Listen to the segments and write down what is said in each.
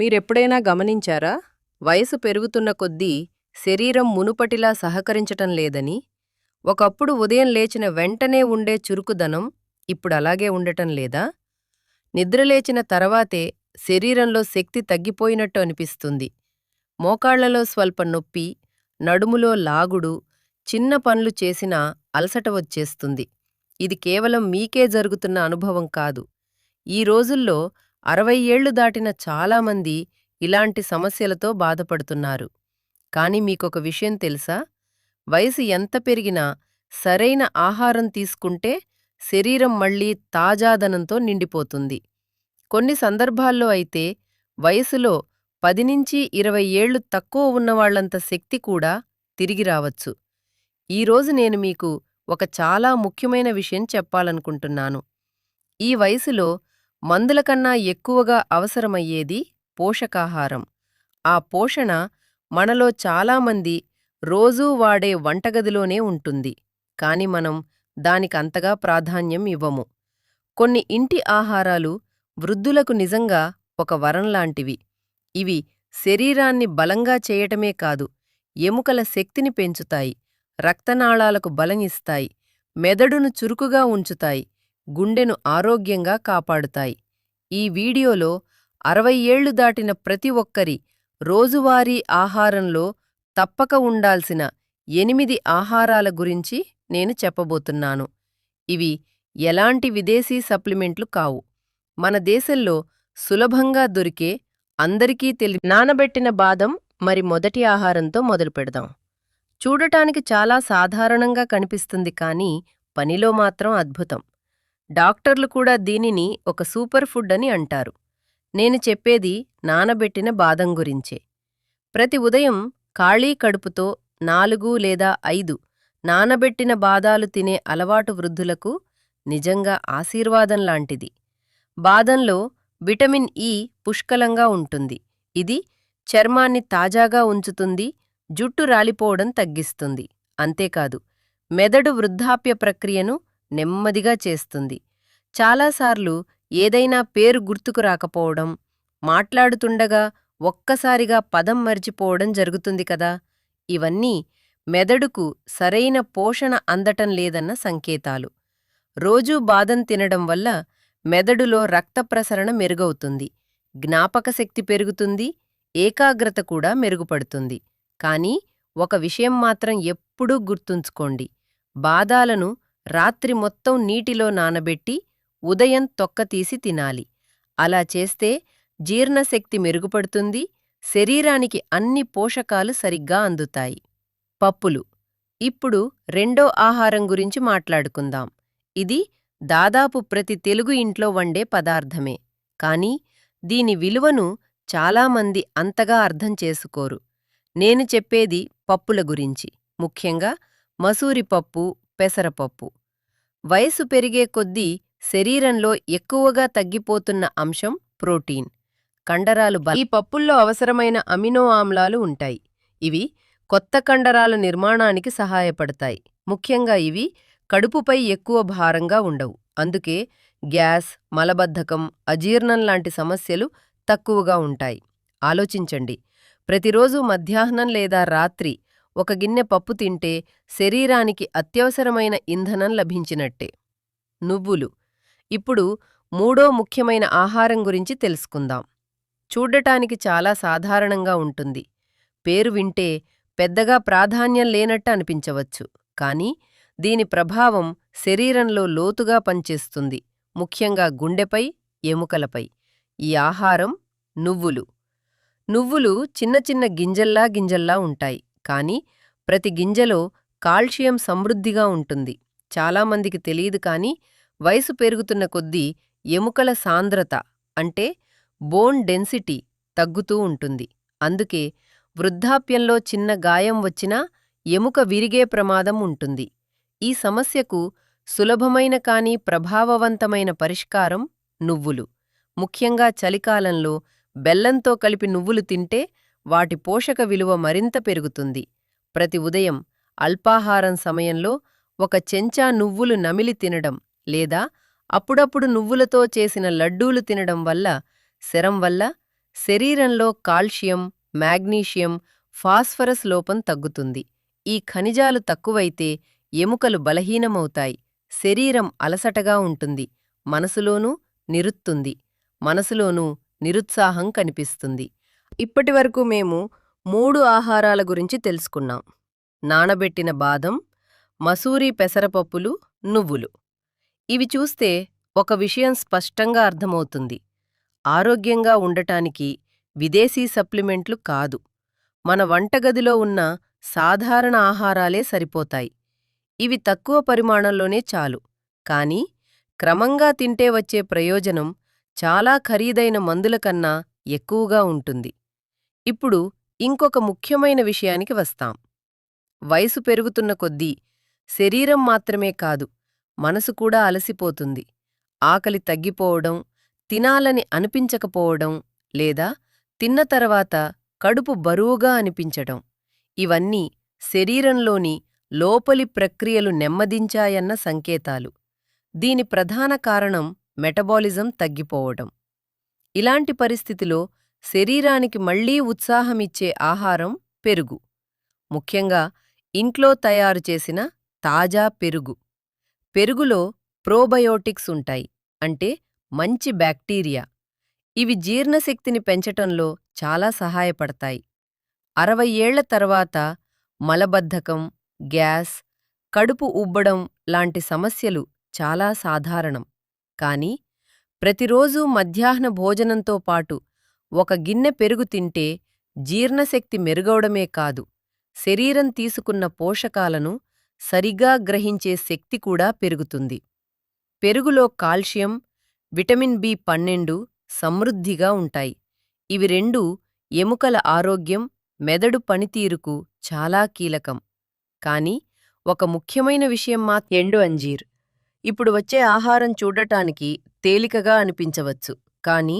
మీరెప్పుడైనా గమనించారా? వయసు పెరుగుతున్న కొద్దీ శరీరం మునుపటిలా సహకరించటం లేదని ఒకప్పుడు ఉదయం లేచిన వెంటనే ఉండే చురుకుదనం ఇప్పుడలాగే ఉండటం లేదా? నిద్రలేచిన తర్వాతే శరీరంలో శక్తి తగ్గిపోయినట్టు అనిపిస్తుంది. మోకాళ్ళలో స్వల్ప నొప్పి నడుములో లాగుడు చిన్న పనులు చేసినా అలసట వచ్చేస్తుంది. ఇది కేవలం మీకే జరుగుతున్న అనుభవం కాదు. ఈ రోజుల్లో అరవై ఏళ్ళు దాటిన చాలామంది ఇలాంటి సమస్యలతో బాధపడుతున్నారు. కాని మీకొక విషయం తెలుసా? వయసు ఎంత పెరిగినా సరైన ఆహారం తీసుకుంటే శరీరం మళ్ళీ తాజాదనంతో నిండిపోతుంది. కొన్ని సందర్భాల్లో అయితే వయసులో పది నుంచి ఇరవై ఏళ్ళు తక్కువ ఉన్నవాళ్ళంత శక్తి కూడా తిరిగి రావచ్చు. ఈరోజు నేను మీకు ఒక చాలా ముఖ్యమైన విషయం చెప్పాలనుకుంటున్నాను. ఈ వయసులో మందుల కన్నా ఎక్కువగా అవసరమయ్యేది పోషకాహారం. ఆ పోషణ మనలో చాలామంది రోజూ వాడే వంటగదిలోనే ఉంటుంది. కాని మనం దానికంతగా ప్రాధాన్యం ఇవ్వము. కొన్ని ఇంటి ఆహారాలు వృద్ధులకు నిజంగా ఒక వరంలాంటివి ఇవి శరీరాన్ని బలంగా చేయటమే కాదు ఎముకల శక్తిని పెంచుతాయి రక్తనాళాలకు బలమిస్తాయి మెదడును చురుకుగా ఉంచుతాయి గుండెను ఆరోగ్యంగా కాపాడుతాయి. ఈ వీడియోలో అరవై ఏళ్ళు దాటిన ప్రతి ఒక్కరి రోజువారీ ఆహారంలో తప్పక ఉండాల్సిన ఎనిమిది ఆహారాల గురించి నేను చెప్పబోతున్నాను. ఇవి ఎలాంటి విదేశీ సప్లిమెంట్లు కావు. మన దేశంలో సులభంగా దొరికే అందరికీ తెలి నానబెట్టిన బాదం మరి మొదటి ఆహారంతో మొదలుపెడదాం చూడటానికి చాలా సాధారణంగా కనిపిస్తుంది కానీ పనిలో మాత్రం అద్భుతం. డాక్టర్లు కూడా దీనిని ఒక సూపర్ ఫుడ్ అని అంటారు. నేను చెప్పేది నానబెట్టిన బాదం గురించే. ప్రతి ఉదయం ఖాళీ కడుపుతో నాలుగు లేదా ఐదు నానబెట్టిన బాదాలు తినే అలవాటు వృద్ధులకు నిజంగా ఆశీర్వాదం లాంటిది. బాదంలో విటమిన్ ఇ పుష్కలంగా ఉంటుంది. ఇది చర్మాన్ని తాజాగా ఉంచుతుంది జుట్టు రాలిపోవడం తగ్గిస్తుంది. అంతేకాదు మెదడు వృద్ధాప్య ప్రక్రియను నెమ్మదిగా చేస్తుంది. చాలాసార్లు ఏదైనా పేరు గుర్తుకు రాకపోవడం మాట్లాడుతుండగా ఒక్కసారిగా పదం మర్చిపోవడం జరుగుతుంది కదా! ఇవన్నీ మెదడుకు సరైన పోషణ అందటం లేదన్న సంకేతాలు. రోజూ బాదం తినడం వల్ల మెదడులో రక్త ప్రసరణ మెరుగవుతుంది. జ్ఞాపకశక్తి పెరుగుతుంది ఏకాగ్రత కూడా మెరుగుపడుతుంది. కానీ ఒక విషయం మాత్రం ఎప్పుడూ గుర్తుంచుకోండి. బాదాలను రాత్రి మొత్తం నీటిలో నానబెట్టి ఉదయం తొక్కతీసి తినాలి. అలా చేస్తే జీర్ణశక్తి మెరుగుపడుతుంది శరీరానికి అన్ని పోషకాలు సరిగ్గా అందుతాయి. పప్పులు. ఇప్పుడు రెండో ఆహారం గురించి మాట్లాడుకుందాం. ఇది దాదాపు ప్రతి తెలుగు ఇంట్లో వండే పదార్థమే. కాని దీని విలువను చాలామంది అంతగా అర్థం చేసుకోరు. నేను చెప్పేది పప్పుల గురించి. ముఖ్యంగా మసూరి పప్పు పెసరపప్పు. వయసు పెరిగే కొద్దీ శరీరంలో ఎక్కువగా తగ్గిపోతున్న అంశం ప్రోటీన్. కండరాలు ఈ పప్పుల్లో అవసరమైన అమినో ఆమ్లాలు ఉంటాయి. ఇవి కొత్త కండరాల నిర్మాణానికి సహాయపడతాయి. ముఖ్యంగా ఇవి కడుపుపై ఎక్కువ భారంగా ఉండవు. అందుకే గ్యాస్ మలబద్ధకం అజీర్ణం లాంటి సమస్యలు తక్కువగా ఉంటాయి. ఆలోచించండి. ప్రతిరోజు మధ్యాహ్నం లేదా రాత్రి ఒక గిన్నె పప్పు తింటే శరీరానికి అత్యవసరమైన ఇంధనం లభించినట్టే. నువ్వులు. ఇప్పుడు మూడో ముఖ్యమైన ఆహారం గురించి తెలుసుకుందాం. చూడ్డటానికి చాలా సాధారణంగా ఉంటుంది. పేరు వింటే పెద్దగా ప్రాధాన్యం లేనట్టు అనిపించవచ్చు. కానీ దీని ప్రభావం శరీరంలో లోతుగా పనిచేస్తుంది. ముఖ్యంగా గుండెపై ఎముకలపై. ఈ ఆహారం నువ్వులు. నువ్వులు చిన్న చిన్న గింజల్లా గింజల్లా ఉంటాయి. కాని ప్రతి గింజలో కాల్షియం సమృద్ధిగా ఉంటుంది. చాలామందికి తెలియదు కాని వయసు పెరుగుతున్న కొద్దీ ఎముకల సాంద్రత అంటే బోన్ డెన్సిటీ తగ్గుతూ ఉంటుంది. అందుకే వృద్ధాప్యంలో చిన్న గాయం వచ్చినా ఎముక విరిగే ప్రమాదం ఉంటుంది. ఈ సమస్యకు సులభమైన కానీ ప్రభావవంతమైన పరిష్కారం నువ్వులు. ముఖ్యంగా చలికాలంలో బెల్లంతో కలిపి నువ్వులు తింటే వాటి పోషక విలువ మరింత పెరుగుతుంది. ప్రతి ఉదయం అల్పాహారం సమయంలో ఒక చెంచా నువ్వులు నమిలి తినడం లేదా అప్పుడప్పుడు నువ్వులతో చేసిన లడ్డూలు తినడం వల్ల శరం వల్ల శరీరంలో కాల్షియం మాగ్నీషియం ఫాస్ఫరస్ లోపం తగ్గుతుంది. ఈ ఖనిజాలు తక్కువైతే ఎముకలు బలహీనమవుతాయి. శరీరం అలసటగా ఉంటుంది. మనసులోనూ నిరుత్తుంది. మనసులోనూ నిరుత్సాహం కనిపిస్తుంది. ఇప్పటివరకు మేము మూడు ఆహారాల గురించి తెలుసుకున్నాం. నానబెట్టిన బాదం మసూరి పెసరపప్పులు నువ్వులు. ఇవి చూస్తే ఒక విషయం స్పష్టంగా అర్థమవుతుంది. ఆరోగ్యంగా ఉండటానికి విదేశీ సప్లిమెంట్లు కాదు. మన వంటగదిలో ఉన్న సాధారణ ఆహారాలే సరిపోతాయి. ఇవి తక్కువ పరిమాణంలోనే చాలు. కానీ క్రమంగా తింటే వచ్చే ప్రయోజనం చాలా ఖరీదైన మందుల కన్నా ఎక్కువగా ఉంటుంది. ఇప్పుడు ఇంకొక ముఖ్యమైన విషయానికి వస్తాం. వయసు పెరుగుతున్న కొద్దీ శరీరం మాత్రమే కాదు మనసు కూడా అలసిపోతుంది. ఆకలి తగ్గిపోవడం తినాలని అనిపించకపోవడం లేదా తిన్న తర్వాత కడుపు బరువుగా అనిపించటం ఇవన్నీ శరీరంలోని లోపలి ప్రక్రియలు నెమ్మదించాయన్న సంకేతాలు. దీని ప్రధాన కారణం మెటబాలిజం తగ్గిపోవడం. ఇలాంటి పరిస్థితిలో శరీరానికి మళ్ళీ ఉత్సాహమిచ్చే ఆహారం పెరుగు. ముఖ్యంగా ఇంట్లో తయారు చేసిన తాజా పెరుగు. పెరుగులో ప్రోబయోటిక్స్ ఉంటాయి అంటే మంచి బ్యాక్టీరియా. ఇవి జీర్ణశక్తిని పెంచటంలో చాలా సహాయపడతాయి. అరవై ఏళ్ళ తర్వాత మలబద్ధకం గ్యాస్ కడుపు ఉబ్బడం లాంటి సమస్యలు చాలా సాధారణం. కానీ ప్రతిరోజూ మధ్యాహ్న భోజనంతో పాటు ఒక గిన్నె పెరుగు తింటే జీర్ణశక్తి మెరుగవడమే కాదు శరీరం తీసుకున్న పోషకాలను సరిగా గ్రహించే శక్తి కూడా పెరుగుతుంది. పెరుగులో కాల్షియం విటమిన్ బి పన్నెండు సమృద్ధిగా ఉంటాయి. ఇవి రెండూ ఎముకల ఆరోగ్యం మెదడు పనితీరుకు చాలా కీలకం. కాని ఒక ముఖ్యమైన విషయం మా ఎండు అంజీర్. ఇప్పుడు వచ్చే ఆహారం చూడటానికి తేలికగా అనిపించవచ్చు. కాని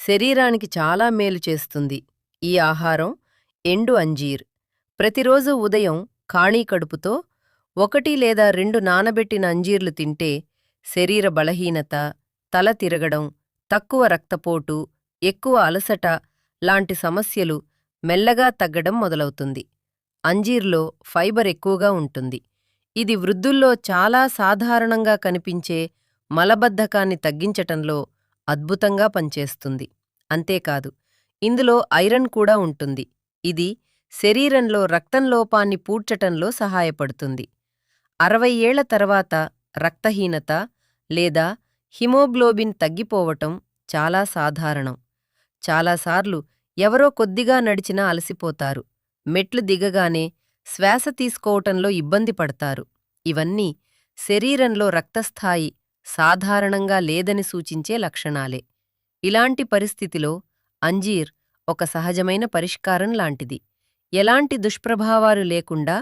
శరీరానికి చాలా మేలు చేస్తుంది. ఈ ఆహారం ఎండు అంజీర్. ప్రతిరోజు ఉదయం ఖాళీ కడుపుతో ఒకటి లేదా రెండు నానబెట్టిన అంజీర్లు తింటే శరీర బలహీనత తల తిరగడం తక్కువ రక్తపోటు ఎక్కువ అలసట లాంటి సమస్యలు మెల్లగా తగ్గడం మొదలవుతుంది. అంజీర్లో ఫైబర్ ఎక్కువగా ఉంటుంది. ఇది వృద్ధుల్లో చాలా సాధారణంగా కనిపించే మలబద్ధకాన్ని తగ్గించటంలో అద్భుతంగా పనిచేస్తుంది. అంతేకాదు ఇందులో ఐరన్ కూడా ఉంటుంది. ఇది శరీరంలో రక్తం లోపాన్ని పూడ్చటంలో సహాయపడుతుంది. అరవై ఏళ్ళ తర్వాత రక్తహీనత లేదా హిమోగ్లోబిన్ తగ్గిపోవటం చాలా సాధారణం. చాలాసార్లు ఎవరో కొద్దిగా నడిచినా అలసిపోతారు. మెట్లు దిగగానే శ్వాస తీసుకోవటంలో ఇబ్బంది పడతారు. ఇవన్నీ శరీరంలో రక్తస్థాయి సాధారణంగా లేదని సూచించే లక్షణాలే. ఇలాంటి పరిస్థితిలో అంజీర్ ఒక సహజమైన పరిష్కారం లాంటిది. ఎలాంటి దుష్ప్రభావాలు లేకుండా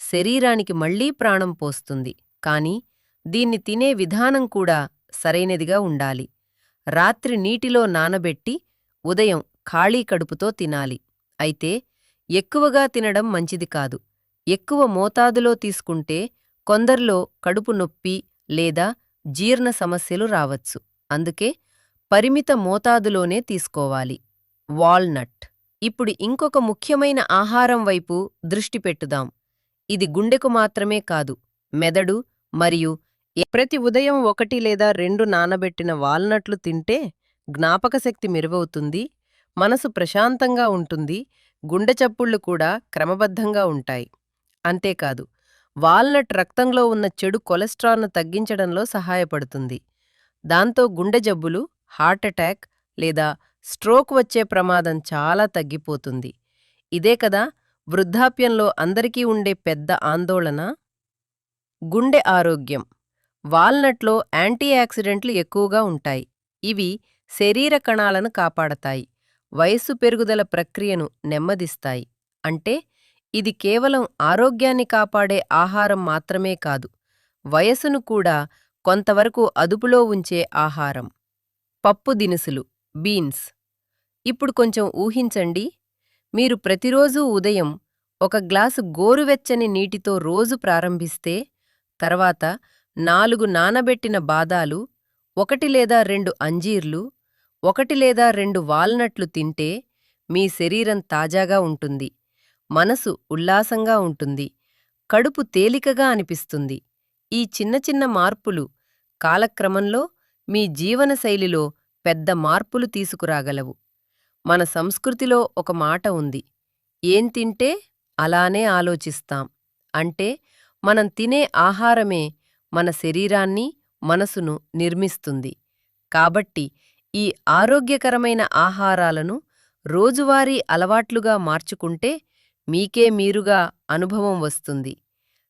శరీరానికి మళ్ళీ ప్రాణం పోస్తుంది. కాని దీన్ని తినే విధానం కూడా సరైనదిగా ఉండాలి. రాత్రి నీటిలో నానబెట్టి ఉదయం ఖాళీ కడుపుతో తినాలి. అయితే ఎక్కువగా తినడం మంచిది కాదు. ఎక్కువ మోతాదులో తీసుకుంటే కొందరిలో కడుపు నొప్పి లేదా జీర్ణ సమస్యలు రావచ్చు. అందుకే పరిమిత మోతాదులోనే తీసుకోవాలి. వాల్నట్. ఇప్పుడు ఇంకొక ముఖ్యమైన ఆహారం వైపు దృష్టి పెట్టుదాం. ఇది గుండెకు మాత్రమే కాదు మెదడు మరియు ప్రతి ఉదయం ఒకటి లేదా రెండు నానబెట్టిన వాల్నట్లు తింటే జ్ఞాపకశక్తి మెరుగవుతుంది మనసు ప్రశాంతంగా ఉంటుంది గుండె చప్పుళ్ళు కూడా క్రమబద్ధంగా ఉంటాయి. అంతేకాదు వాల్నట్ రక్తంలో ఉన్న చెడు కొలెస్ట్రాల్ను తగ్గించడంలో సహాయపడుతుంది. దాంతో గుండె జబ్బులు హార్ట్అటాక్ లేదా స్ట్రోక్ వచ్చే ప్రమాదం చాలా తగ్గిపోతుంది. ఇదే కదా వృద్ధాప్యంలో అందరికీ ఉండే పెద్ద ఆందోళన? గుండె ఆరోగ్యం. వాల్నట్లో యాంటీ ఆక్సిడెంట్లు ఎక్కువగా ఉంటాయి. ఇవి శరీర కణాలను కాపాడతాయి. వయస్సు పెరుగుదల ప్రక్రియను నెమ్మదిస్తాయి. అంటే ఇది కేవలం ఆరోగ్యాన్ని కాపాడే ఆహారం మాత్రమే కాదు వయసును కూడా కొంతవరకు అదుపులో ఉంచే ఆహారం. పప్పు దినుసులు బీన్స్. ఇప్పుడు కొంచెం ఊహించండి మీరు ప్రతిరోజూ ఉదయం ఒక గ్లాసు గోరువెచ్చని నీటితో రోజు ప్రారంభిస్తే తర్వాత నాలుగు నానబెట్టిన బాదాలు ఒకటి లేదా రెండు అంజీర్లు ఒకటి లేదా రెండు వాల్నట్లు తింటే మీ శరీరం తాజాగా ఉంటుంది. మనసు ఉల్లాసంగా ఉంటుంది. కడుపు తేలికగా అనిపిస్తుంది. ఈ చిన్న చిన్న మార్పులు కాలక్రమంలో మీ జీవనశైలిలో పెద్ద మార్పులు తీసుకురాగలవు. మన సంస్కృతిలో ఒక మాట ఉంది. ఏం తింటే అలానే ఆలోచిస్తాం. అంటే మనం తినే ఆహారమే మన శరీరాన్ని మనసును నిర్మిస్తుంది. కాబట్టి ఈ ఆరోగ్యకరమైన ఆహారాలను రోజువారీ అలవాట్లుగా మార్చుకుంటే మీకే మీరుగా అనుభవం వస్తుంది.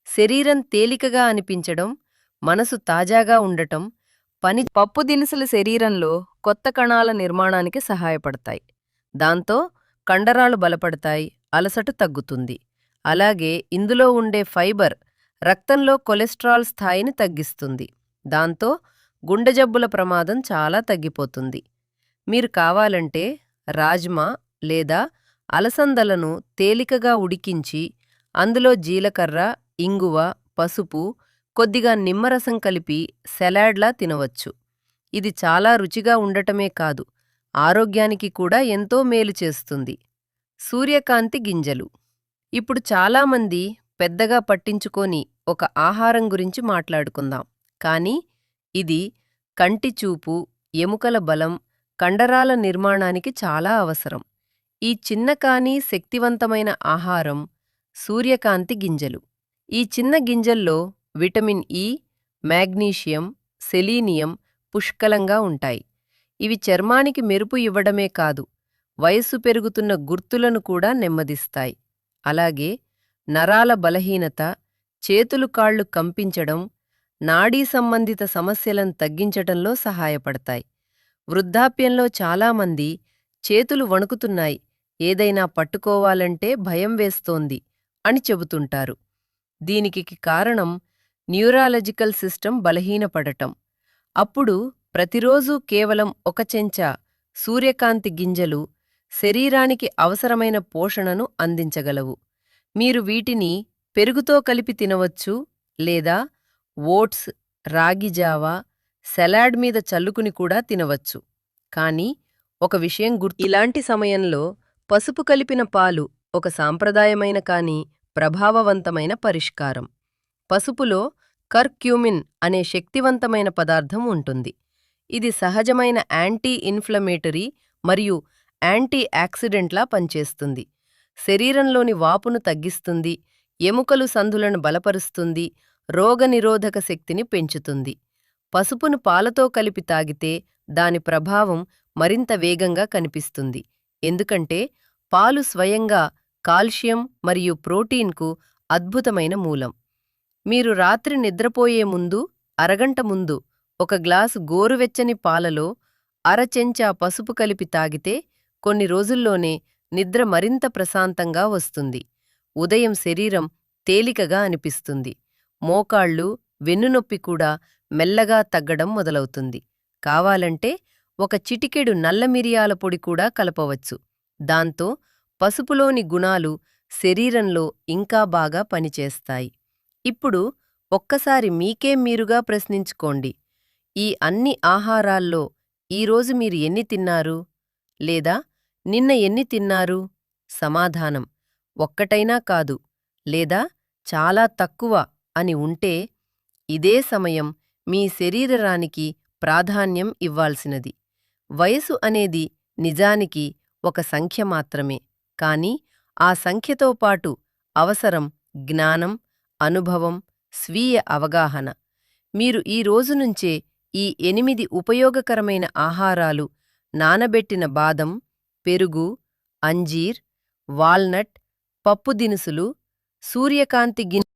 శరీరం తేలికగా అనిపించడం మనసు తాజాగా ఉండటం పని పప్పు దినుసులు శరీరంలో కొత్త కణాల నిర్మాణానికి సహాయపడతాయి. దాంతో కండరాలు బలపడతాయి అలసట తగ్గుతుంది. అలాగే ఇందులో ఉండే ఫైబర్ రక్తంలో కొలెస్ట్రాల్ స్థాయిని తగ్గిస్తుంది. దాంతో గుండె జబ్బుల ప్రమాదం చాలా తగ్గిపోతుంది. మీరు కావాలంటే రాజ్మా లేదా అలసందలను తేలికగా ఉడికించి అందులో జీలకర్ర ఇంగువ పసుపు కొద్దిగా నిమ్మరసం కలిపి సెలాడ్లా తినవచ్చు. ఇది చాలా రుచిగా ఉండటమే కాదు ఆరోగ్యానికి కూడా ఎంతో మేలు చేస్తుంది. సూర్యకాంతి గింజలు. ఇప్పుడు చాలామంది పెద్దగా పట్టించుకొని ఒక ఆహారం గురించి మాట్లాడుకుందాం. కానీ ఇది కంటి చూపు ఎముకల బలం కండరాల నిర్మాణానికి చాలా అవసరం. ఈ చిన్న కానీ శక్తివంతమైన ఆహారం సూర్యకాంతి గింజలు. ఈ చిన్న గింజల్లో విటమిన్ ఇ మాగ్నీషియం సెలీనియం పుష్కలంగా ఉంటాయి. ఇవి చర్మానికి మెరుపు ఇవ్వడమే కాదు వయస్సు పెరుగుతున్న గుర్తులను కూడా నెమ్మదిస్తాయి. అలాగే నరాల బలహీనత చేతులు కాళ్ళు కంపించడం నాడీ సంబంధిత సమస్యలను తగ్గించటంలో సహాయపడతాయి. వృద్ధాప్యంలో చాలామంది చేతులు వణుకుతున్నాయి ఏదైనా పట్టుకోవాలంటే భయం వేస్తోంది అని చెబుతుంటారు. దీనికి కారణం న్యూరాలజికల్ సిస్టమ్ బలహీనపడటం. అప్పుడు ప్రతిరోజూ కేవలం ఒక చెంచా సూర్యకాంతి గింజలు శరీరానికి అవసరమైన పోషణను అందించగలవు. మీరు వీటిని పెరుగుతో కలిపి తినవచ్చు లేదా ఓట్స్ రాగిజావా సలాడ్ మీద చల్లుకుని కూడా తినవచ్చు. కానీ ఒక విషయం గుర్తు ఇలాంటి సమయంలో పసుపు కలిపిన పాలు ఒక సాంప్రదాయమైన కాని ప్రభావవంతమైన పరిష్కారం. పసుపులో కర్క్యూమిన్ అనే శక్తివంతమైన పదార్థం ఉంటుంది. ఇది సహజమైన యాంటీ ఇన్ఫ్లమేటరీ మరియు యాంటీ యాక్సిడెంట్లా పనిచేస్తుంది. శరీరంలోని వాపును తగ్గిస్తుంది ఎముకలు సంధులను బలపరుస్తుంది రోగనిరోధక శక్తిని పెంచుతుంది. పసుపును పాలతో కలిపి తాగితే దాని ప్రభావం మరింత వేగంగా కనిపిస్తుంది. ఎందుకంటే పాలు స్వయంగా కాల్షియం మరియు ప్రోటీన్కు అద్భుతమైన మూలం. మీరు రాత్రి నిద్రపోయే ముందు అరగంట ముందు ఒక గ్లాసు గోరువెచ్చని పాలలో అరచెంచా పసుపు కలిపి తాగితే కొన్ని రోజుల్లోనే నిద్ర మరింత ప్రశాంతంగా వస్తుంది. ఉదయం శరీరం తేలికగా అనిపిస్తుంది. మోకాళ్ళు వెన్నునొప్పి కూడా మెల్లగా తగ్గడం మొదలవుతుంది. కావాలంటే ఒక చిటికెడు నల్ల మిరియాల పొడి కూడా కలపవచ్చు. దాంతో పసుపులోని గుణాలు శరీరంలో ఇంకా బాగా పనిచేస్తాయి. ఇప్పుడు ఒక్కసారి మీకే మీరుగా ప్రశ్నించుకోండి. ఈ అన్ని ఆహారాల్లో ఈరోజు మీరు ఎన్ని తిన్నారు? లేదా నిన్న ఎన్ని తిన్నారు? సమాధానం ఒక్కటైనా కాదు లేదా చాలా తక్కువ అని ఉంటే ఇదే సమయం మీ శరీరానికి ప్రాధాన్యం ఇవ్వాల్సినది. వయసు అనేది నిజానికి ఒక సంఖ్య మాత్రమే. కాని ఆ సంఖ్యతో పాటు అవసరం జ్ఞానం అనుభవం స్వీయ అవగాహన. మీరు ఈ రోజునుంచే ఈ ఎనిమిది ఉపయోగకరమైన ఆహారాలు నానబెట్టిన బాదం పెరుగు అంజీర్ వాల్నట్ పప్పు దినుసులు సూర్యకాంతి గిన్నె